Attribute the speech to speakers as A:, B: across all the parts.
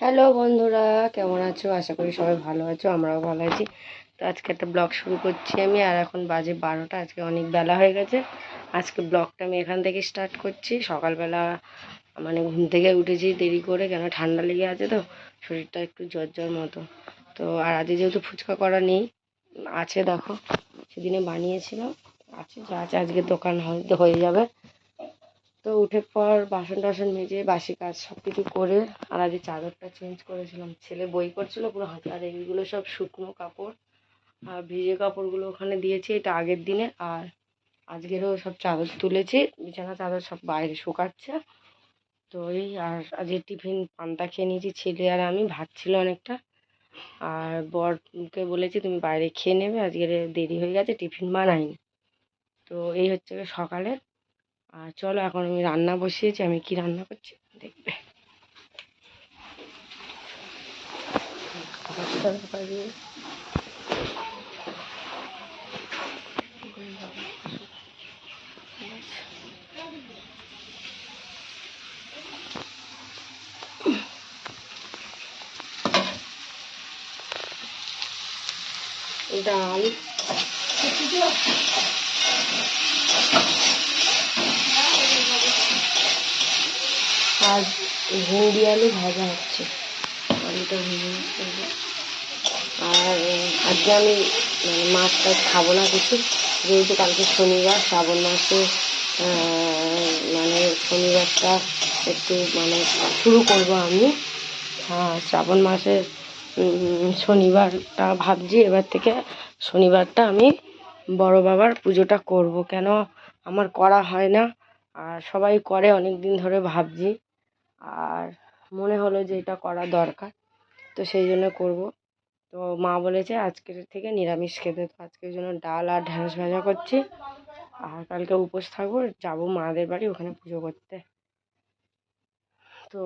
A: Hello বন্ধুরা, কেমন আছো? আশা করি সবাই ভালো আছো, আমরাও ভালো আছি। তো আজকে একটা ব্লগ শুরু করছি আমি, আর এখন বাজে বারোটা, আজকে অনেক বেলা হয়ে গেছে। আজকে ব্লগটা আমি এখান থেকে স্টার্ট করছি। সকালবেলা মানে ঘুম থেকে উঠেছি দেরি করে, কেন ঠান্ডা লেগে আছে তো, শরীরটা একটু জ্বর জ্বর মতো। তো আর আজকে যেহেতু ফুচকা করা নেই, আছে দেখো, সেদিনে বানিয়েছিলাম। আছে, যা আছে আজকে দোকান হয়ে যাবে। তো উঠে পর বাসন টাসন মেজে, বাসি কাজ সব কিছু করে, আর আজকে চাদরটা চেঞ্জ করেছিলাম। ছেলে বই করছিল, পুরো হাতে আর এইগুলো সব শুকনো কাপড়, আর ভিজে কাপড়গুলো ওখানে দিয়েছি, এটা আগের দিনে, আর আজকেরও সব চাদর তুলেছি, বিছানা চাদর সব বাইরে শুকাচ্ছে। তো এই, আর আজকে টিফিন পান্তা খেয়ে নিয়েছি, ছেলে আর আমি, ভাত ছিল অনেকটা। আর বরকে বলেছি, তুমি বাইরে খেয়ে নেবে, আজকের দেরি হয়ে গেছে, টিফিন বানাইনি। তো এই হচ্ছে সকালের আর চলো এখন আমি রান্না বসিয়েছি আমি কি রান্না করছি দেখবে। ডাল। আর ভেন্ডি আলু ভাজা হচ্ছে। আলুটা ভেজে আর আজকে আমি মানে মাছ টাছ খাব না কিছু। যেহেতু কালকে শনিবার শ্রাবণ মাসে মানে শনিবারটা একটু মানে শুরু করব আমি। হ্যাঁ শ্রাবণ মাসের শনিবারটা ভাবছি। এবার থেকে শনিবারটা আমি বড় বাবার পুজোটা করব। কেন? আমার করা হয় না। আর সবাই করে অনেক দিন ধরে ভাবছি। আর মনে হলো যে এটা করা দরকার, তো সেই জন্য করব। তো মা বলেছে আজকের থেকে নিরামিষ খেতে, তো আজকের জন্য ডাল আর ঢ্যাঁড়স ভাজা করছি। আর কালকে উপোস থাকব, যাব মাদের বাড়ি ওখানে পুজো করতে। তো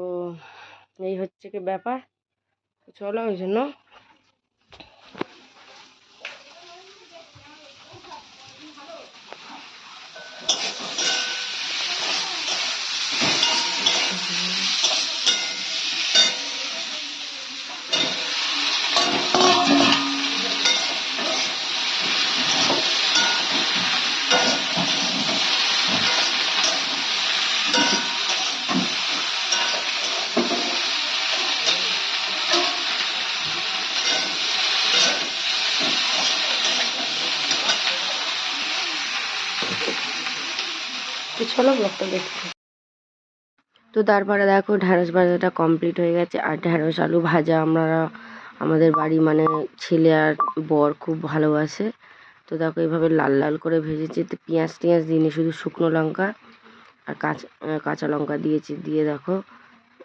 A: এই হচ্ছে কি ব্যাপার। চলো ওই জন্য তো চলো ব্লগটা দেখতে তো তারপরে দেখো ঢ্যাঁড়স ভাজাটা কমপ্লিট হয়ে গেছে। আর ঢ্যাঁড়স আলু ভাজা আমরা, আমাদের বাড়ি মানে ছেলে আর বর খুব ভালোবাসে। তো দেখো এইভাবে লাল লাল করে ভেজেছি। তো পেঁয়াজ টিয়াজ দিইনি, শুধু শুকনো লঙ্কা আর কাঁচা কাঁচা লঙ্কা দিয়েছি। দিয়ে দেখো,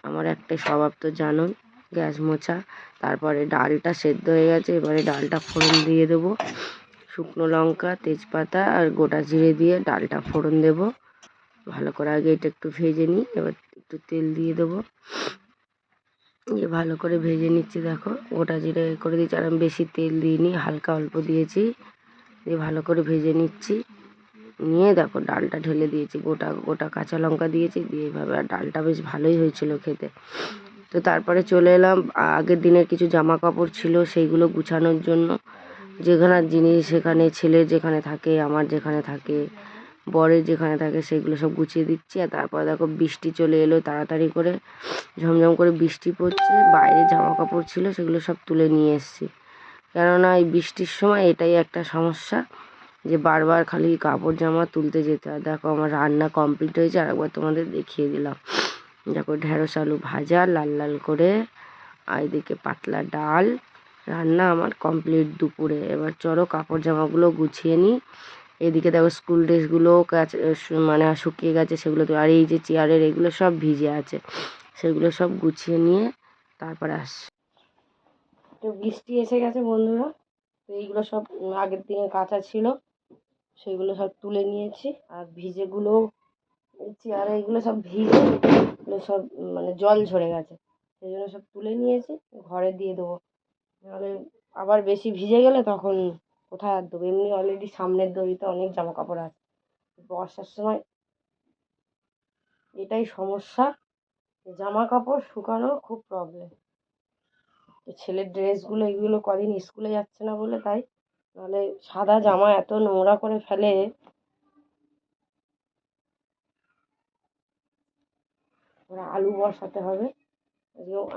A: আমার একটাই স্বভাব তো জানোই, গ্যাস মোছা। তারপরে ডালটা সেদ্ধ হয়ে গেছে, এবারে ডালটা ফোড়ন দিয়ে দেবো। শুকনো লঙ্কা, তেজপাতা আর গোটা জিরে দিয়ে ডালটা ফোড়ন দেবো। ভালো করে আগে এটা একটু ভেজে নিই, এবার একটু তেল দিয়ে দেবো। দিয়ে ভালো করে ভেজে নিচ্ছি, দেখো। গোটা জিরে করে দিচ্ছি আর আমি বেশি তেল দিইনি, হালকা অল্প দিয়েছি। দিয়ে ভালো করে ভেজে নিচ্ছি। নিয়ে দেখো, ডালটা ঢেলে দিয়েছি, গোটা গোটা কাঁচা লঙ্কা দিয়েছি, দিয়ে এভাবে আর ডালটা বেশ ভালোই হয়েছিল খেতে। তো তারপরে চলে এলাম, আগের দিনের কিছু জামা কাপড় ছিল, সেইগুলো গুছানোর জন্য। যেখানে জিনিস সেখানে ছেলে যেখানে থাকে, আমার যেখানে থাকে বরের যেখানে থাকে সেগুলো সব গুছিয়ে দিচ্ছি আর তারপর দেখো বৃষ্টি চলে এলো তাড়াতাড়ি করে ঝমঝম করে বৃষ্টি পড়ছে, বাইরে জামা কাপড় ছিল সেগুলো সব তুলে নিয়ে এসেছি। কেননা এই বৃষ্টির সময় এটাই একটা সমস্যা যে বারবার খালি কাপড় জামা তুলতে যেতে হয়। দেখো আমার রান্না কমপ্লিট হয়েছে আর একবার তোমাদের দেখিয়ে দিলাম। দেখো ঢেঁড়স, আলু ভাজা, লাল লাল করে আর এদিকে পাতলা ডাল। রান্না আমার কমপ্লিট দুপুরে। এবার চলো কাপড় জামাগুলো গুছিয়ে নিই। এদিকে দেখো স্কুল ড্রেসগুলো কাছে মানে শুকিয়ে গেছে সেগুলো তো, আর এই যে চেয়ারের এগুলো সব ভিজে আছে, সেগুলো সব গুছিয়ে নিয়ে তারপরে আসছি। তো বৃষ্টি এসে গেছে বন্ধুরা, তো এইগুলো সব আগের দিনে কাঁচা ছিল, সেগুলো সব তুলে নিয়েছি, আর ভিজেগুলো চেয়ারে এগুলো সব ভিজে, এগুলো সব মানে জল ঝরে গেছে, সেই জন্য সব তুলে নিয়েছি, ঘরে দিয়ে দেবো। নাহলে আবার বেশি ভিজে গেলে তখন কোথায় আর দেবো? এমনি অলরেডি সামনের দড়িতে অনেক জামা কাপড় আছে বর্ষার সময় এটাই সমস্যা। জামা কাপড় শুকানোর খুব প্রবলেম ছেলের ড্রেসগুলো এগুলো কদিন স্কুলে যাচ্ছে না বলে তাই নাহলে সাদা জামা এত নোংরা করে ফেলে। ওরা আলু বসাতে হবে।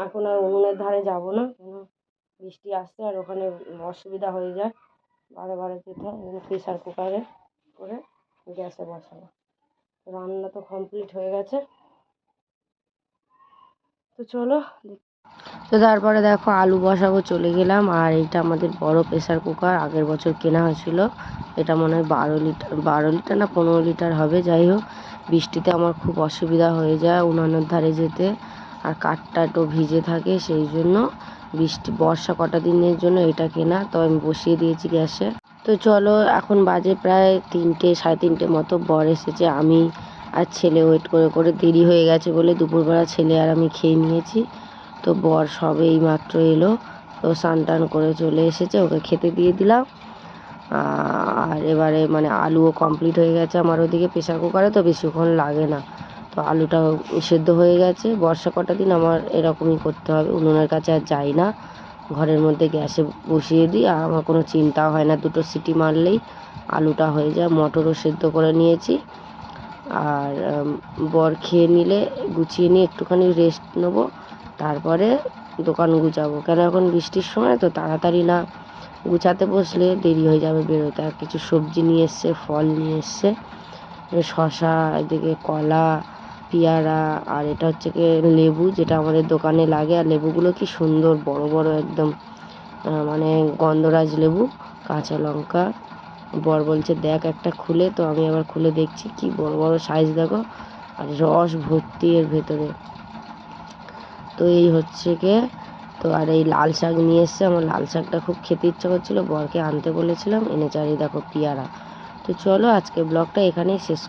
A: এখন আর উনুনের ধারে যাব না। কেন? বৃষ্টি আসছে আর ওখানে অসুবিধা হয়ে যায়। বারে বারে যেতে হয় প্রেশার কুকারে করে গ্যাসে বসাবো রান্না তো কমপ্লিট হয়ে গেছে। তো চলো তো তারপরে দেখো আলু বসাবো, চলে গেলাম। আর এটা আমাদের বড় প্রেসার কুকার, আগের বছর কেনা হয়েছিল। এটা মনে হয় বারো লিটার বারো লিটার না পনেরো লিটার হবে, যাই হোক। বৃষ্টিতে আমার খুব অসুবিধা হয়ে যায় উনানের ধারে যেতে। আর কাঠটা একটু ভিজে থাকে, সেই জন্য বৃষ্টি, বর্ষা কটা দিনের জন্য এটা কেনা তো আমি বসিয়ে দিয়েছি গ্যাসে। তো চলো, এখন বাজে প্রায় তিনটে, সাড়ে তিনটে মতো, বর এসেছে, আমি আর ছেলে ওয়েট করে করে দেরি হয়ে গেছে বলে দুপুরবেলা ছেলে আর আমি খেয়ে নিয়েছি। তো বর সবে এই মাত্র এলো, তো স্নান টান করে চলে এসেছে, ওকে খেতে দিয়ে দিলাম। আর এবারে মানে আলুও কমপ্লিট হয়ে গেছে আমার ওদিকে প্রেশার কুকারে তো বেশিক্ষণ লাগে না। আলুটা সেদ্ধ হয়ে গেছে। বর্ষা কটা দিন আমার এরকমই করতে হবে। উনুনের কাছে আর যাই না। ঘরের মধ্যে গ্যাসে বসিয়ে দিই। আর আমার কোনো চিন্তা হয় না। দুটো সিটি মারলেই আলুটা হয়ে যায়। মটরও সেদ্ধ করে নিয়েছি। আর বর খেয়ে নিলে গুছিয়ে নিয়ে একটুখানি রেস্ট নেব। তারপরে দোকান গুছাবো। কেন এখন বৃষ্টির সময় তো তাড়াতাড়ি না গুছাতে বসলে দেরি হয়ে যাবে বেরোতে। আর কিছু সবজি নিয়ে এসছে, ফল নিয়ে এসছে। শশা এদিকে কলা পেয়ারা, আর এটা হচ্ছে কি লেবু যেটা আমাদের দোকানে লাগে। আর লেবুগুলো কি সুন্দর, বড় বড় একদম মানে গন্ধরাজ লেবু, কাঁচা লঙ্কা। বর বলছে, দেখ একটা খুলে। তো আমি আবার খুলে দেখছি, কি বড় বড় সাইজ দেখো, আর রস ভর্তি এর ভেতরে। তো এই হচ্ছে গিয়ে, তো আর এই লাল শাক নিয়ে এসছে। আমার লাল শাকটা খুব খেতে ইচ্ছা করছিল, বরকে আনতে বলেছিলাম এনে এই দেখো পেয়ারা। তো চলো আজকে ব্লগটা এখানেই শেষ